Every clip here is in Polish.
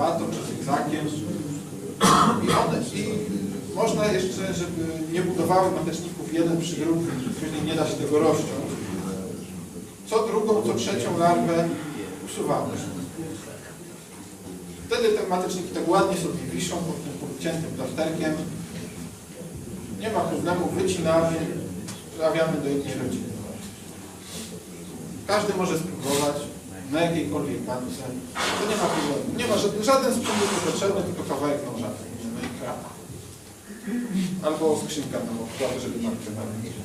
łopatą czy zygzakiem. I one, i można jeszcze, żeby nie budowały mateczników jeden przy drugim, później nie da się tego rozciąć. Co drugą, co trzecią larwę usuwamy. Wtedy te mateczniki tak ładnie sobie wiszą pod tym podciętym plasterkiem. Nie ma problemu, wycinamy, trafiamy do jednej rodziny. Każdy może spróbować na jakiejkolwiek matce. To nie ma problemu. Nie ma żaden, żaden sprzęt jest potrzebny, tylko kawałek noża no i krata. Albo skrzynka na okładę, żeby matkę naleźć.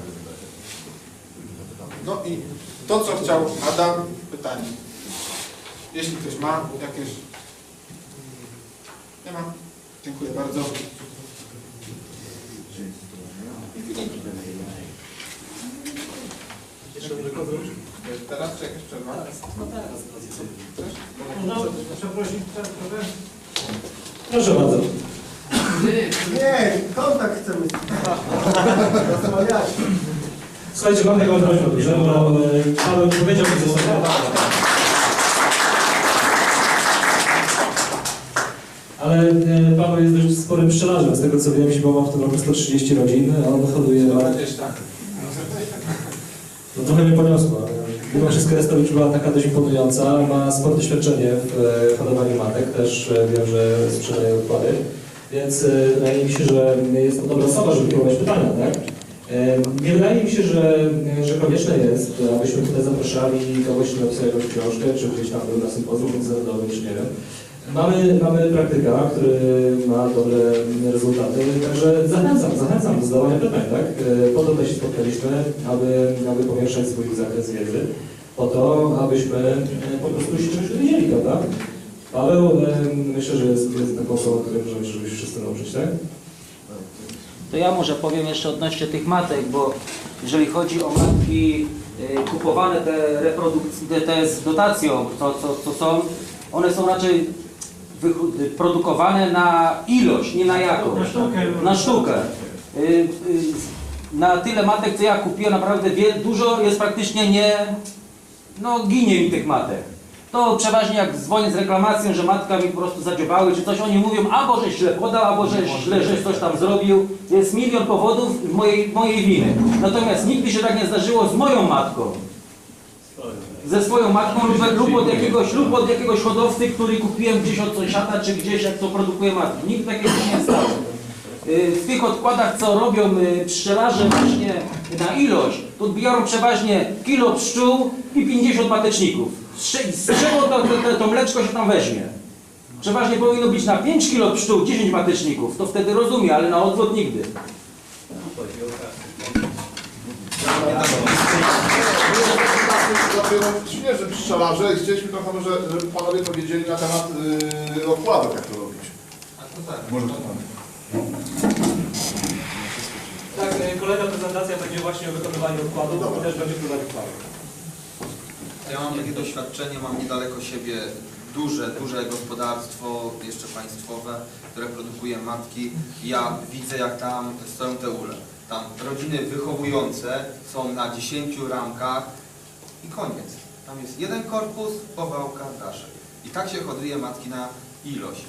No i to, co chciał Adam, pytanie. Jeśli ktoś ma jakieś... Nie ma? Dziękuję bardzo. I Filip. Teraz czy jakaś przerwa? No, przeprosić trochę. Proszę bardzo. Nie, kontakt chcemy. Rozmawiać. Słuchajcie, mam taką prośbę, dobrze? Bo e, Paweł nie powiedział mi ze sobą. Ale e, Paweł jest dość sporym pszczelarzem. Z tego co wiem, Siłowa w tym roku 130 rodzin. a On hoduje... Będziesz tak. No trochę mnie poniosło, ale mimo wszystko jest to liczba taka dość imponująca. Ma spore doświadczenie w e, hodowaniu matek, też e, wiem, że sprzedaje odpady. Więc e, wydaje mi się, że jest to dobra osoba, żeby próbować pytania, tak? Nie wydaje mi się, że, że konieczne jest, abyśmy tutaj zapraszali kogoś, kto napisał jakąś książkę, czy gdzieś tam był na sympozjum międzynarodowym, czy nie wiem. Mamy, mamy praktyka, który ma dobre rezultaty, także zachęcam, zachęcam do zadawania pytań, tak? E, Po to tutaj się spotkaliśmy, aby, aby powiększać swój zakres wiedzy, po to, abyśmy e, po prostu się czegoś dowiedzieli, prawda? Paweł, e, myślę, że jest, jest taką osobą, której możemy się wszyscy nauczyć, tak? To ja może powiem jeszcze odnośnie tych matek, bo jeżeli chodzi o matki kupowane te reprodukcje, te, z dotacją, to co, co są, one są raczej produkowane na ilość, nie na jakość. Na sztukę. Na sztukę. Y, y, Na tyle matek, co ja kupiłem, naprawdę dużo jest praktycznie nie, no ginie mi tych matek. To przeważnie jak dzwonię z reklamacją, że matka mi po prostu zadziobały, czy coś, oni mówią, albo że źle podał, albo że źle, że coś tam zrobił. Jest milion powodów mojej, mojej winy. Natomiast nigdy się tak nie zdarzyło z moją matką. Ze swoją matką lub, lub, od jakiegoś, lub od jakiegoś hodowcy, który kupiłem gdzieś od sąsiada, czy gdzieś, jak to produkuje matki. Nigdy takiego nie stało. Y, W tych odkładach, co robią y, pszczelarze właśnie na ilość, to biorą przeważnie kilo pszczół i 50 mateczników. Z cze- Z czego to, to, to mleczko się tam weźmie? Przeważnie powinno być na 5 kilo pszczół 10 mateczników, to wtedy rozumie, ale na odwrót nigdy. Świeży pszczelarze i chcieliśmy trochę może, żeby panowie powiedzieli na temat yy, okładów, jak to robić. Może to pan. Tak, e, kolejna prezentacja będzie właśnie o wykonywaniu układów Dobra. i też będzie prowadził Paweł. Ja mam takie doświadczenie, mam niedaleko siebie duże, duże gospodarstwo, jeszcze państwowe, które produkuje matki. Ja widzę, jak tam stoją te ule. Tam rodziny wychowujące są na 10 ramkach i koniec. Tam jest jeden korpus, powałka, daszek. I tak się hoduje matki na ilość.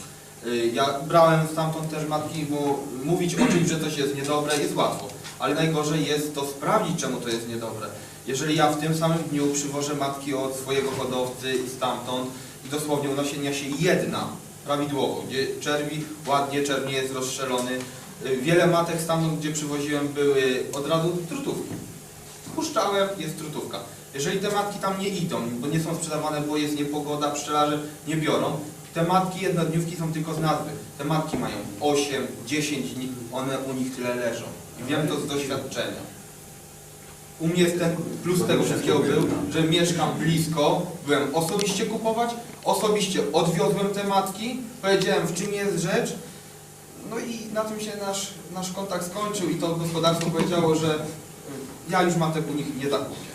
Y, Ja brałem stamtąd też matki, bo mówić o czymś, że coś jest niedobre jest łatwo, ale najgorzej jest to sprawdzić, czemu to jest niedobre. Jeżeli ja w tym samym dniu przywożę matki od swojego hodowcy i stamtąd i dosłownie unosienia się jedna prawidłowo, gdzie czerwi ładnie, czerw nie jest rozstrzelony. Y, Wiele matek stamtąd, gdzie przywoziłem, były od razu trutówki. Puszczałem, jest trutówka. Jeżeli te matki tam nie idą, bo nie są sprzedawane, bo jest niepogoda, pszczelarze nie biorą, te matki jednodniówki są tylko z nazwy. Te matki mają 8, 10 dni, one u nich tyle leżą. I wiem to z doświadczenia. U mnie jest ten plus tego wszystkiego był, że mieszkam blisko, byłem osobiście kupować, osobiście odwiozłem te matki, powiedziałem w czym jest rzecz, no i na tym się nasz, nasz kontakt skończył i to gospodarstwo powiedziało, że y, ja już matek u nich nie zakupię.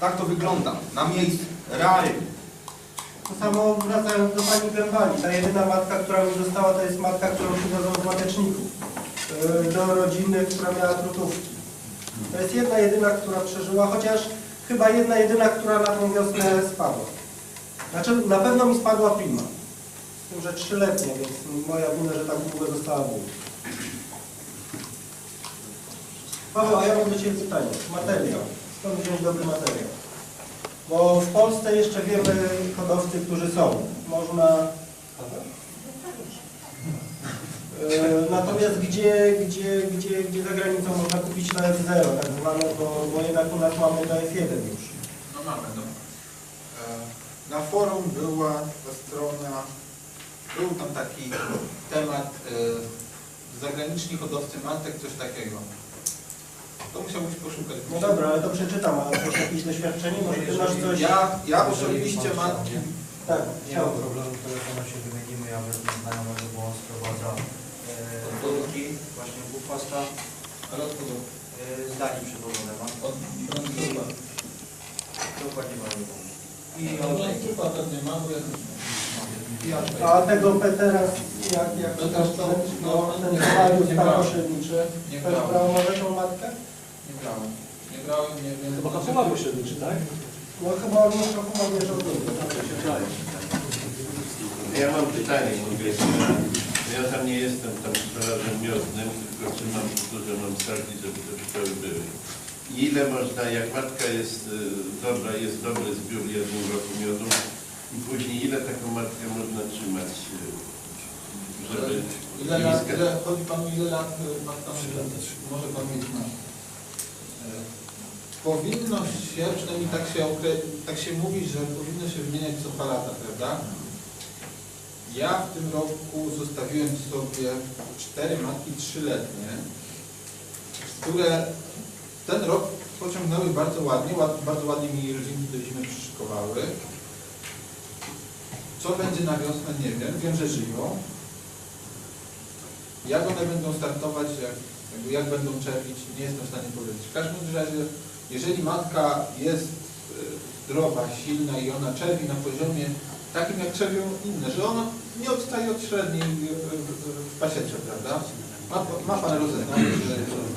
Tak to wygląda, na miejscu, realnie. To samo wracając do Pani Gębali. Ta jedyna matka, która mi została, to jest matka, którą przywiozą z mateczników e, do rodziny, która miała trutówki. To jest jedna jedyna, która przeżyła, chociaż chyba jedna jedyna, która na tą wiosnę spadła. Znaczy, na pewno mi spadła prima. Z tym, że trzyletnie, więc moja wina, że tak długo została długo. Paweł, a ja mam do Ciebie pytanie. Materiał. Skąd wziąć dobry materiał? Bo w Polsce jeszcze wiemy hodowcy, którzy są. Można... E, Natomiast gdzie, gdzie, gdzie, gdzie za granicą można kupić na F0 tak zwane, bo, bo jednak u nas mamy na F1 już. No mamy, no. E, Na forum była strona, był tam taki temat e, zagraniczni hodowcy matek, coś takiego. To musiałbyś poszukać. No dobra, ale to przeczytam, a masz jakieś doświadczenie? Może ty masz coś... Ja, ja osobiście mam... Tak, Nie ma chciałbym. problemu, telefonu się wymienimy, ja wezmę znajomego, bo on sprowadza e, produkty, właśnie bufasta, Ale odkudu? e, z Danii przywożone mam. Od. Dokładnie mam. I od Francuza pewnie mam, bo ja A tego Petera, jak, jak No też to, no, no, ten brałem, nie brałem. staroszewniczy, też brał może tą matkę? Nie brałem. Nie brałem, nie wiem. Chyba kapuła pośredniczy, tak? No chyba on już trochę ma wierzą Ja mam pytanie konkretne. Ja tam nie jestem tam sprzedażem miodnym, tylko trzymam dużo mam sarki, żeby te pszczoły były. Ile można, jak matka jest y, dobra, jest dobry zbiór jednym roku miodu i później ile taką matkę można trzymać, y, żeby Ile lat, zyskać? ile, chodzi Panu ile lat y, ma tam, może Pan mieć na? E, Powinno się, przynajmniej tak się, okre- tak się mówi, że powinno się wymieniać co dwa lata, prawda? Ja w tym roku zostawiłem sobie cztery matki trzyletnie, które ten rok pociągnęły bardzo ładnie, ład, bardzo ładnie mi rodzinki do zimy przyszykowały. Co będzie na wiosnę, nie wiem. Wiem, że żyją. Jak one będą startować, jak, jakby jak będą czerwić, nie jestem w stanie powiedzieć. W każdym razie, jeżeli matka jest e, zdrowa, silna i ona czerwi na poziomie takim, jak czerwią inne, że ona nie odstaje od średniej w, w, pasiece, prawda? Ma, ma Pan rozeznanie,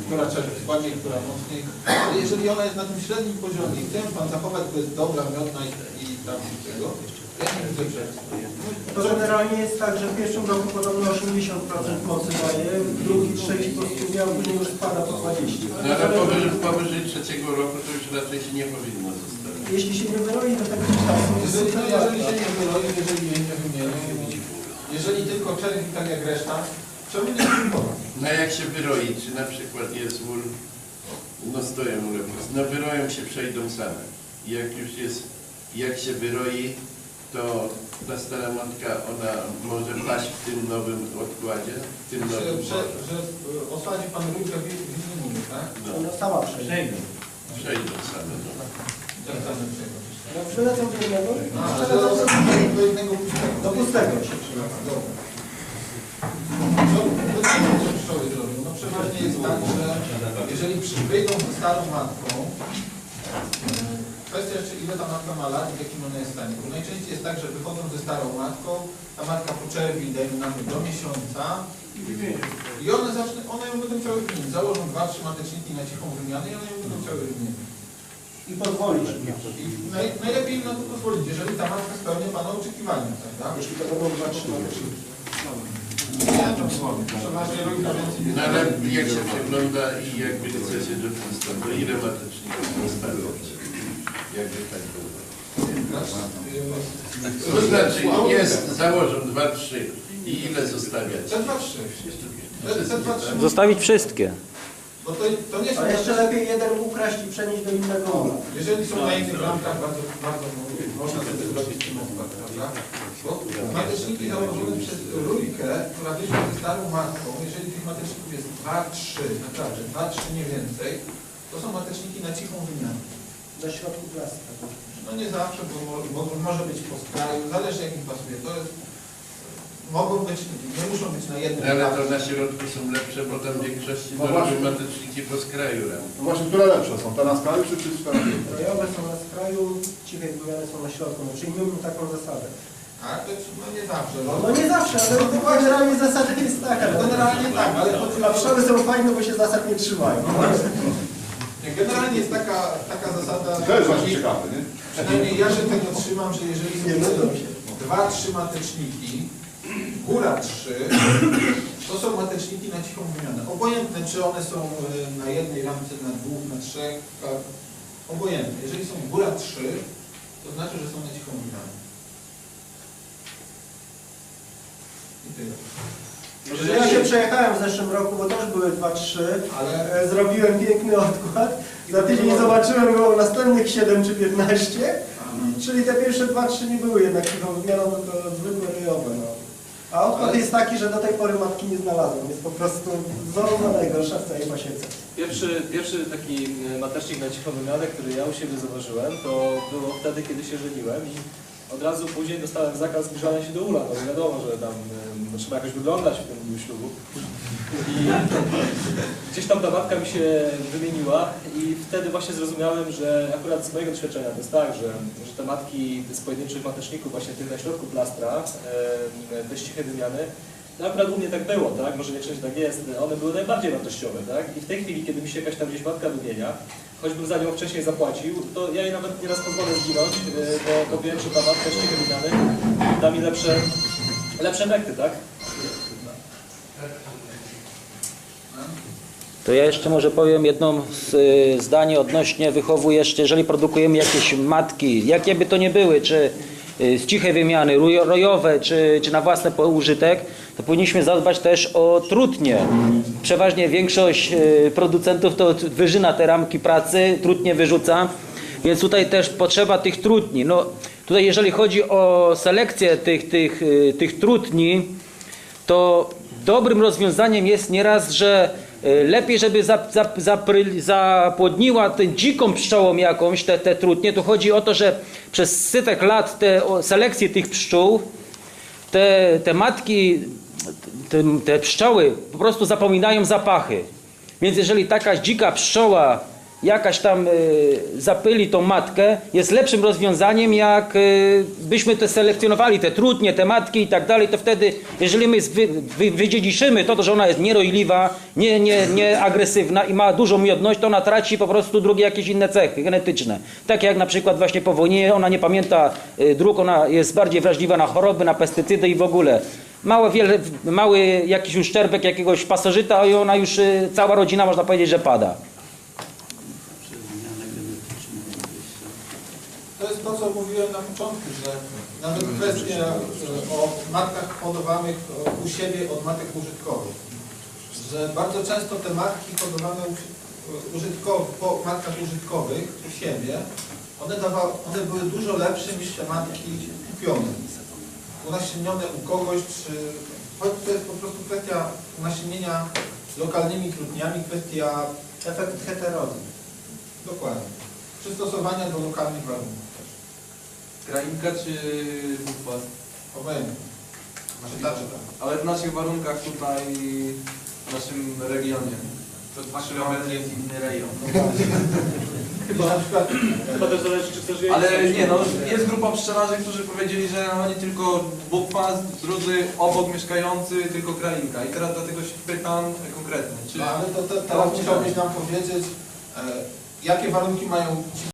która czerwi słabiej, która mocniej, ale jeżeli ona jest na tym średnim poziomie i chce Pan zachować, bo jest dobra, miodna i, i tam tego, To generalnie jest tak, że w pierwszym roku podobno 80% mocy daje, w drugi, trzeci po prostu miał, później już spada po 20. No ale powyżej, powyżej trzeciego roku to już raczej się nie powinno zostawić. Jeśli się nie wyroi do tego czasu, jest Jeżeli, no, jeżeli się nie wyroi, jeżeli jej nie wymienią, jeżeli tylko czerwi tak jak reszta, czemu nie próbować? No a jak się wyroi, czy na przykład jest ul, no stoją ule, no wyroją się, przejdą same. I jak już jest, jak się wyroi, to ta stara matka, ona może paść w tym nowym odkładzie, w tym Że, nowym że, worze. że osadzi Pan rójkę w innym tak? No, Ona sama przejdzie. przejdą same. No. Jak tam czego? No przylecą do jednego, No, przylecą do, do- do jednego pustego. do pustego się przylecą. Co, to co te pszczoły robią? No przeważnie jest tak, że jeżeli przy- wyjdą ze starą matką, Kwestia jeszcze, ile ta matka ma lat i w jakim ona jest stanie. Bo najczęściej jest tak, że wychodzą ze starą matką, ta matka poczerwi, dajmy na to do miesiąca i one zaczną, one ją będą chciały wymienić. Założą dwa, trzy mateczniki na cichą wymianę i one ją będą chciały wymienić. I pozwolisz. I naj, najlepiej im na to pozwolić, jeżeli ta matka spełnia Pana oczekiwania, prawda? Jeśli to będą dwa, trzy mateczniki. Nie, to słowo. Przeważnie rójka więcej no ale jak się przegląda i jakby chce się do czysto, to ile mateczników zostawić? Jakby tak było. To znaczy jest, założą dwa, trzy i ile zostawiać? Te dwa, trzy. Te, te dwa, trzy. Zostawić wszystkie. Bo to, to nie są... Ale jeszcze lepiej jeden ukraść i przenieść do innego. Jeżeli są na innych ramkach, bardzo, bardzo można wtedy zrobić tym odpad, prawda? Bo mateczniki założone przez rójkę, która wyszła ze starą matką, jeżeli tych mateczników jest dwa, trzy, naprawdę, dwa, trzy, nie więcej, to są mateczniki na cichą wymianę. Do środku plastika. No nie zawsze, bo, bo może być po skraju, zależy jak im pasuje. To jest, mogą być, nie muszą być na jednym Ale to na środku są lepsze, bo tam w większości No to właśnie. robią mateczniki po skraju ram. No właśnie, które lepsze są? Te na skraju czy, czy te Krajowe są na skraju, ciche wymiany są na środku. No, przyjmijmy taką zasadę. A to jest, no nie zawsze. No, No nie zawsze, ale to generalnie zasada jest taka. no. Generalnie tak, ale chodzi A pszczoły są fajne, bo się zasad nie trzymają. Nie, Generalnie jest taka, taka zasada, To jest właśnie ciekawe, nie? przynajmniej ja się tego trzymam, że jeżeli Nie są będą się. dwa, trzy mateczniki, góra 3 to są mateczniki na cichą wymianę. Obojętne, czy one są y, na jednej ramce, na dwóch, na trzech, a- obojętne. Jeżeli są góra 3, to znaczy, że są na cichą wymianę. I tyle. Ja się przejechałem w zeszłym roku, bo też były 2-3. Ale E, Zrobiłem piękny odkład. Za tydzień zobaczyłem było następnych 7 czy 15. Czyli te pierwsze 2-3 nie były jednak cichą wymianą, tylko zwykłe ryjowe. No. A odkład Ale- jest taki, że do tej pory matki nie znalazłem. Jest po prostu zona najgorsza w całej pasiece. Pierwszy, pierwszy taki e, matecznik na cichą wymianę, który ja u siebie zauważyłem, to było wtedy, kiedy się żeniłem i od razu później dostałem zakaz zbliżania się do ula, no wiadomo, że tam e, trzeba jakoś wyglądać w tym ślubu. I gdzieś tam ta matka mi się wymieniła i wtedy właśnie zrozumiałem, że akurat z mojego doświadczenia to jest tak, że, że te matki z pojedynczych mateczników, właśnie tych na środku plastra, e, bez cichej wymiany, no akurat u mnie tak było, tak? Może nie wszędzie tak jest. One były najbardziej wartościowe, tak? I w tej chwili, kiedy mi się jakaś tam gdzieś matka wymienia, choćbym za nią wcześniej zapłacił, to ja jej nawet nieraz pozwolę zginąć, yy, bo, bo wiem, że ta matka ścieżki wymiany da mi lepsze, lepsze efekty, tak? To ja jeszcze może powiem jedno y, zdanie odnośnie wychowu jeszcze, jeżeli produkujemy jakieś matki, jakie by to nie były, czy z cichej wymiany, rojowe, czy, czy na własny użytek, to powinniśmy zadbać też o trutnie. Przeważnie większość y, producentów to wyżyna te ramki pracy, trutnie wyrzuca, więc tutaj też potrzeba tych trutni. No, tutaj jeżeli chodzi o selekcję tych, tych, y, tych trutni, to dobrym rozwiązaniem jest nieraz, że y, lepiej, żeby zapłodniła tę dziką pszczołą jakąś te, te trutnie. Tu chodzi o to, że przez setek lat te o, selekcję tych pszczół, te, te matki, te, te pszczoły po prostu zapominają zapachy. Więc jeżeli taka dzika pszczoła jakaś tam y, zapyli tą matkę, jest lepszym rozwiązaniem, jak y, byśmy te selekcjonowali, te trutnie, te matki i tak dalej, to wtedy, jeżeli my wy, wy, wydziedziczymy to, to, że ona jest nierojliwa, nie, nie, nie agresywna i ma dużą miodność, to ona traci po prostu drugie jakieś inne cechy genetyczne. Takie jak na przykład właśnie po wojnie, ona nie pamięta y, dróg, ona jest bardziej wrażliwa na choroby, na pestycydy i w ogóle. Małe, wiele, mały jakiś uszczerbek jakiegoś pasożyta i ona już, cała rodzina można powiedzieć, że pada. To jest to, mówiłem na początku, że nawet kwestia e, o matkach hodowanych e, u siebie od matek użytkowych. Że bardzo często te matki hodowane u- użytkow, po matkach użytkowych u siebie, one, dawa, one były dużo lepsze niż te matki kupione. Unasiennione u kogoś, czy choć to jest po prostu kwestia unasiennienia lokalnymi trudniami, kwestia Efekt heterozy. dokładnie przystosowania do lokalnych warunków. Krainka czy bufas? Obojętnie. Czy ta, czy ta. Ale w naszych warunkach tutaj, w naszym regionie, to trzy metry jest inny rejon. Chyba na przykład Chyba też zależy, czy chcesz jeść. Ale nie no, jest grupa pszczelarzy, którzy powiedzieli, że oni tylko bukwas, drudzy obok mieszkający, tylko krainka. I teraz dlatego się pytam konkretnie, czy... No ale to, to teraz musiałbyś nam powiedzieć, e, jakie warunki mają ci